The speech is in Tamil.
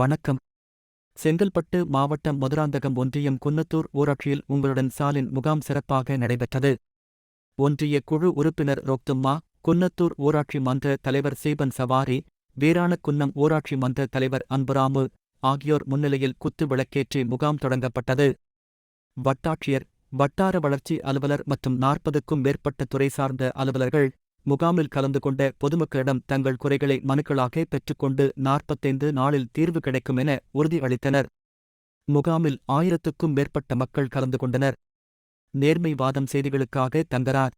வணக்கம். செங்கல்பட்டு மாவட்டம் மதுராந்தகம் ஒன்றியம் குன்னத்தூர் ஊராட்சியில் உங்களுடன் சாலின் முகாம் சிறப்பாக நடைபெற்றது. ஒன்றிய குழு உறுப்பினர் ரோக்தும்மா குன்னத்தூர் ஊராட்சி மன்ற தலைவர் சீபன் சவாரி வீராணக்குன்னம் ஊராட்சி மன்ற தலைவர் அன்புராமு ஆகியோர் முன்னிலையில் குத்து விளக்கேற்றி முகாம் தொடங்கப்பட்டது. வட்டாட்சியர் வட்டார வளர்ச்சி அலுவலர் மற்றும் நாற்பதுக்கும் மேற்பட்ட துறை சார்ந்த அலுவலர்கள் முகாமில் கலந்து கொண்ட பொதுமக்களிடம் தங்கள் குறைகளை மனுக்களாக பெற்றுக்கொண்டு நாற்பத்தைந்து நாளில் தீர்வு கிடைக்கும் என உறுதி அளித்தனர் முகாமில் ஆயிரத்துக்கும் மேற்பட்ட மக்கள் கலந்து கொண்டனர் நேர்மை வாதம் செய்திகளுக்காக தங்கரார்